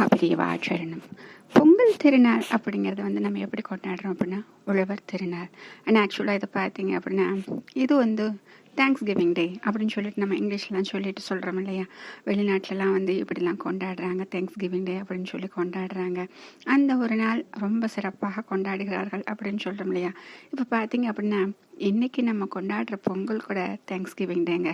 மகாபிரிவாச்சரணம் பொங்கல் திருநாள் அப்படிங்கிறது வந்து நம்ம எப்படி கொண்டாடுறோம் அப்படின்னா உழவர் திருநாள். அண்ட் ஆக்சுவலாக இதை பார்த்தீங்க அப்படின்னா இது வந்து தேங்க்ஸ் கிவிங் டே அப்படின்னு சொல்லிட்டு நம்ம இங்கிலீஷ்லாம் சொல்லிட்டு சொல்கிறோம் இல்லையா? வெளிநாட்டிலலாம் வந்து இப்படிலாம் கொண்டாடுறாங்க தேங்க்ஸ் கிவிங் டே அப்படின்னு சொல்லி கொண்டாடுறாங்க. அந்த ஒரு நாள் ரொம்ப சிறப்பாக கொண்டாடுகிறார்கள் அப்படின்னு சொல்கிறோம் இல்லையா? இப்போ பார்த்தீங்க அப்படின்னா இன்றைக்கி நம்ம கொண்டாடுற பொங்கல் கூட தேங்க்ஸ் கிவிங் டேங்க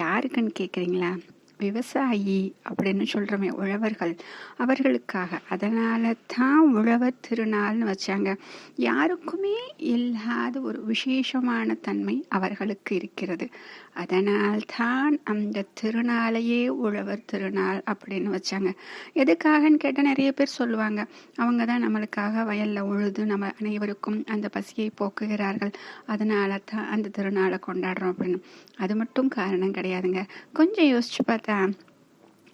யாருக்குன்னு கேட்குறீங்களா விவசாயி அப்படின்னு சொல்கிறோமே உழவர்கள். அவர்களுக்காக. அதனால தான் உழவர் திருநாள்னு வச்சாங்க. யாருக்குமே இல்லாத ஒரு விசேஷமான தன்மை அவர்களுக்கு இருக்கிறது. அதனால் தான் அந்த திருநாளையே உழவர் திருநாள் அப்படின்னு வச்சாங்க. எதுக்காகன்னு கேட்டால் நிறைய பேர் சொல்லுவாங்க. அவங்க தான் நம்மளுக்காக வயலில் உழுது நம்ம அனைவருக்கும் அந்த பசியை போக்குகிறார்கள். அதனால தான் அந்த திருநாளை கொண்டாடுறோம் அப்படின்னு. அது மட்டும் காரணம் கிடையாதுங்க. கொஞ்சம் யோசிச்சு பார்த்தா จ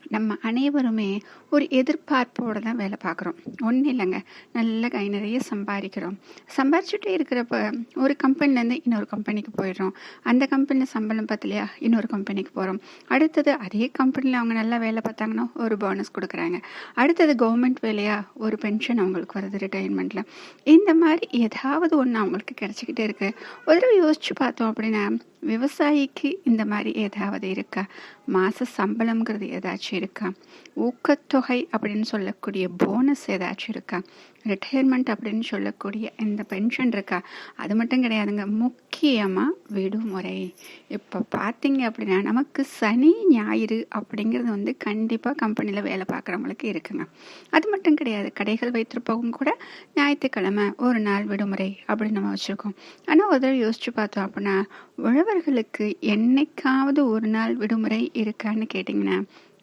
நம்ம அனைவருமே ஒரு எதிர்பார்ப்போடு தான் வேலை பார்க்குறோம். ஒன்றும் இல்லைங்க. நல்ல கை நிறைய சம்பாதிக்கிறோம். சம்பாரிச்சுட்டே இருக்கிறப்ப ஒரு கம்பெனிலேருந்து இன்னொரு கம்பெனிக்கு போயிடுறோம். அந்த கம்பெனியில் சம்பளம் பார்த்தலையா இன்னொரு கம்பெனிக்கு போகிறோம் அடுத்தது அதே கம்பெனியில் அவங்க நல்லா வேலை பார்த்தாங்கன்னா ஒரு போனஸ் கொடுக்குறாங்க. அடுத்தது கவர்மெண்ட் வேலையாக ஒரு பென்ஷன் அவங்களுக்கு வருது ரிட்டையர்மெண்ட்டில் இந்த மாதிரி ஏதாவது ஒன்று அவங்களுக்கு கிடச்சிக்கிட்டே இருக்குது ஒரு தடவை யோசிச்சு பார்த்தோம் அப்படின்னா விவசாயிக்கு இந்த மாதிரி ஏதாவது இருக்கா? மாத சம்பளம்ங்கிறது ஏதாச்சும் இருக்கா? ஊக்கத்தொகை அப்படின்னு சொல்லக்கூடிய போனஸ் ஏதாச்சும் இருக்கா? ரிட்டையர்மெண்ட் அப்படின்னு சொல்லக்கூடிய இந்த பென்ஷன் இருக்கா? அது மட்டும் கிடையாதுங்க. முக்கியமாக விடுமுறை. இப்போ பார்த்தீங்க அப்படின்னா நமக்கு சனி ஞாயிறு அப்படிங்கிறது வந்து கண்டிப்பாக கம்பெனியில் வேலை பார்க்குறவங்களுக்கு இருக்குங்க. அது மட்டும் கிடையாது. கடைகள் வைத்திருப்பவங்க கூட ஞாயிற்றுக்கிழமை ஒரு நாள் விடுமுறை அப்படின்னு நம்ம வச்சுருக்கோம். ஆனால் ஒரு தடவை யோசிச்சு பார்த்தோம் அப்படின்னா உழவர்களுக்கு என்னைக்காவது ஒரு நாள் விடுமுறை இருக்கான்னு கேட்டிங்கன்னா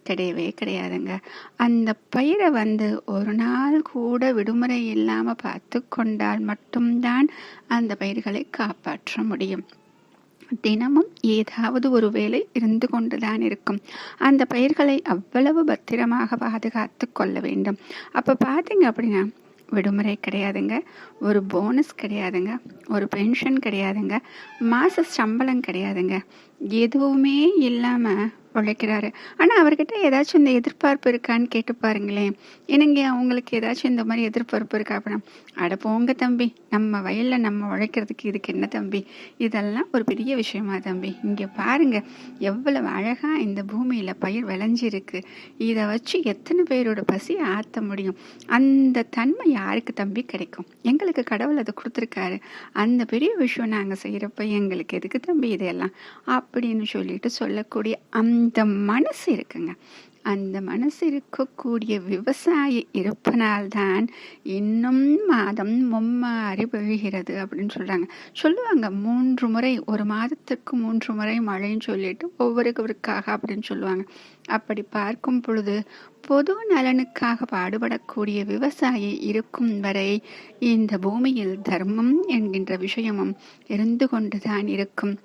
கிடையவே கிடையாதுங்க. அந்த பயிரை வந்து ஒரு நாள் கூட விடுமுறை இல்லாமல் பார்த்து கொண்டால் மட்டும்தான் அந்த பயிர்களை காப்பாற்ற முடியும். தினமும் ஏதாவது ஒரு வேலை இருந்து கொண்டுதான் இருக்கும். அந்த பயிர்களை அவ்வளவு பத்திரமாக பாதுகாத்து கொள்ள வேண்டும். அப்போ பார்த்தீங்க அப்படின்னா விடுமுறை கிடையாதுங்க. ஒரு போனஸ் கிடையாதுங்க. ஒரு பென்ஷன் கிடையாதுங்க. மாத சம்பளம் கிடையாதுங்க. எதுவுமே இல்லாமல் உழைக்கிறாரு. ஆனால் அவர்கிட்ட ஏதாச்சும் இந்த எதிர்பார்ப்பு இருக்கான்னு கேட்டு பாருங்களேன். என்னங்க அவங்களுக்கு ஏதாச்சும் இந்த மாதிரி எதிர்பார்ப்பு இருக்கா அப்படின்னா அட போங்க தம்பி நம்ம வயலில் நம்ம உழைக்கிறதுக்கு இதுக்கு என்ன தம்பி? இதெல்லாம் ஒரு பெரிய விஷயமா தம்பி. இங்கே பாருங்க எவ்வளவு அழகாக இந்த பூமியில் பயிர் விளைஞ்சிருக்கு. இதை வச்சு எத்தனை பேரோட பசி ஆற்ற முடியும்? அந்த தன்மை யாருக்கு தம்பி கிடைக்கும்? எங்களுக்கு கடவுள் அதை கொடுத்துருக்காரு. அந்த பெரிய விஷயம் நாங்கள் செய்கிறப்ப எங்களுக்கு எதுக்கு தம்பி இதெல்லாம் அப்படின்னு சொல்லிட்டு சொல்லக்கூடிய அந்த மனசு இருக்குங்க. அந்த மனசு இருக்கக்கூடிய விவசாயி இருப்பனால்தான் இன்னும் மாதம் மும்மாறி விழுகிறது அப்படின்னு சொல்கிறாங்க சொல்லுவாங்க மூன்று முறை ஒரு மாதத்திற்கு மூன்று முறை மழைன்னு சொல்லிட்டு ஒவ்வொருவருக்காக அப்படின்னு சொல்லுவாங்க. அப்படி பார்க்கும் பொழுது பொது நலனுக்காக பாடுபடக்கூடிய விவசாயி இருக்கும் வரை இந்த பூமியில் தர்மம் என்கின்ற விஷயமும் இருந்து கொண்டுதான் இருக்கும்.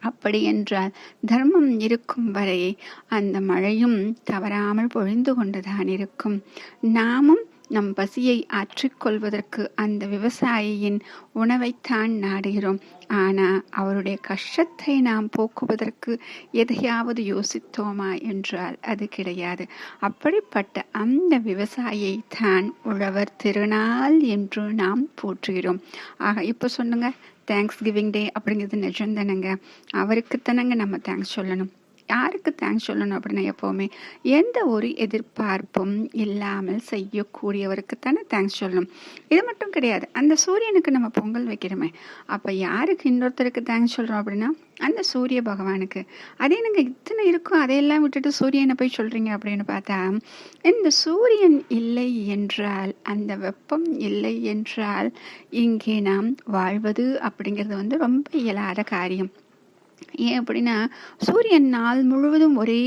அப்படி என்றால் தர்மம் இருக்கும் வரை அந்த மழையும் தவறாமல் பொழிந்து கொண்டுதான் இருக்கும். நாமும் நம் பசியை ஆற்றிக்கொள்வதற்கு அந்த விவசாயியின் உணவைத்தான் நாடுகிறோம். ஆனால் அவருடைய கஷ்டத்தை நாம் போக்குவதற்கு எதையாவது யோசித்தோமா என்றால் அது கிடையாது. அப்படிப்பட்ட அந்த விவசாயியை தான் உழவர் திருநாள் என்று நாம் போற்றுகிறோம். ஆக இப்போ சொல்லுங்க தேங்க்ஸ் கிவிங் டே அப்படிங்கிறது நிஜம் தானேங்க அவருக்கு தானேங்க நம்ம தேங்க்ஸ் சொல்லணும். யாருக்கு தேங்க்ஸ் சொல்லணும் அப்படின்னா எப்போவுமே எந்த ஒரு எதிர்பார்ப்பும் இல்லாமல் செய்யக்கூடியவருக்கு தானே தேங்க்ஸ் சொல்லணும். இது மட்டும் கிடையாது. அந்த சூரியனுக்கு நம்ம பொங்கல் வைக்கிறோமே. அப்போ யாருக்கு இன்னொருத்தருக்கு தேங்க்ஸ் சொல்கிறோம் அப்படின்னா அந்த சூரிய பகவானுக்கு. அதே நீங்கள் இத்தனை இருக்கும். அதையெல்லாம் விட்டுட்டு சூரியனை போய் சொல்கிறீங்க அப்படின்னு பார்த்தா இந்த சூரியன் இல்லை என்றால் அந்த வெப்பம் இல்லை என்றால் இங்கே நாம் வாழ்வது அப்படிங்கிறது வந்து ரொம்ப இயலாத காரியம். ஏன் அப்படின்னா சூரியன் நாள் முழுவதும் ஒரே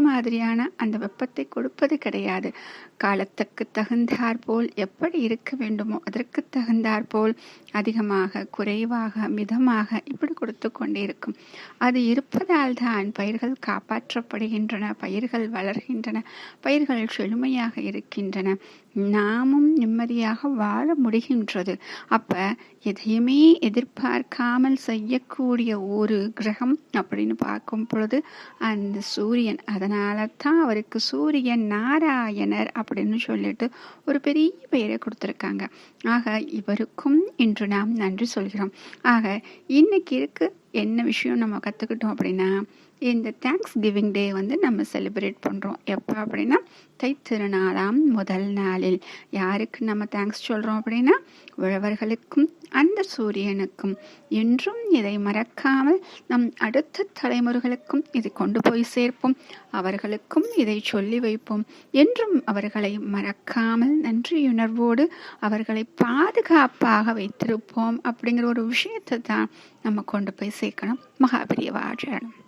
மாதிரியான அந்த வெப்பத்தை கொடுப்பது கிடையாது. காலத்துக்கு தகுந்தார் போல் எப்படி இருக்க வேண்டுமோ அதற்கு தகுந்தாற்போல் அதிகமாக குறைவாக மிதமாக இப்படி கொடுத்து கொண்டிருக்கும். அது இருப்பதால் தான் பயிர்கள் காப்பாற்றப்படுகின்றன பயிர்கள் வளர்கின்றன பயிர்கள் செழுமையாக இருக்கின்றன. நாமும் நிம்மதியாக வாழ முடிகின்றது. அப்ப எதையுமே எதிர்பார்க்காமல் செய்யக்கூடிய ஒரு கிரகம் அப்படின்னு பார்க்கும் பொழுது அந்த சூரியன் அதனால தான் அவருக்கு சூரியன் நாராயணர் அப்படின்னு சொல்லிட்டு ஒரு பெரிய பெயரை கொடுத்துருக்காங்க. ஆக இவருக்கும் இன்று நாம் நன்றி சொல்கிறோம். ஆக இன்னைக்கு இருக்க என்ன விஷயம் நம்ம கற்றுக்கிட்டோம் அப்படின்னா இந்த தேங்க்ஸ் கிவிங் டே வந்து நம்ம செலிப்ரேட் பண்ணுறோம் எப்போ அப்படின்னா தைத்திருநாளாம் முதல் நாளில். யாருக்கு நம்ம தேங்க்ஸ் சொல்கிறோம் அப்படின்னா உழவர்களுக்கும் அந்த சூரியனுக்கும் என்றும் இதை மறக்காமல் நம் அடுத்த தலைமுறைகளுக்கும் இதை கொண்டு போய் சேர்ப்போம். அவர்களுக்கும் இதை சொல்லி வைப்போம் என்றும் அவர்களை மறக்காமல் நன்றியுணர்வோடு அவர்களை பாதுகாப்பாக வைத்திருப்போம் அப்படிங்கிற ஒரு விஷயத்தை தான் நம்ம கொண்டு போய் சேர்க்கணும். மகாபெரியவா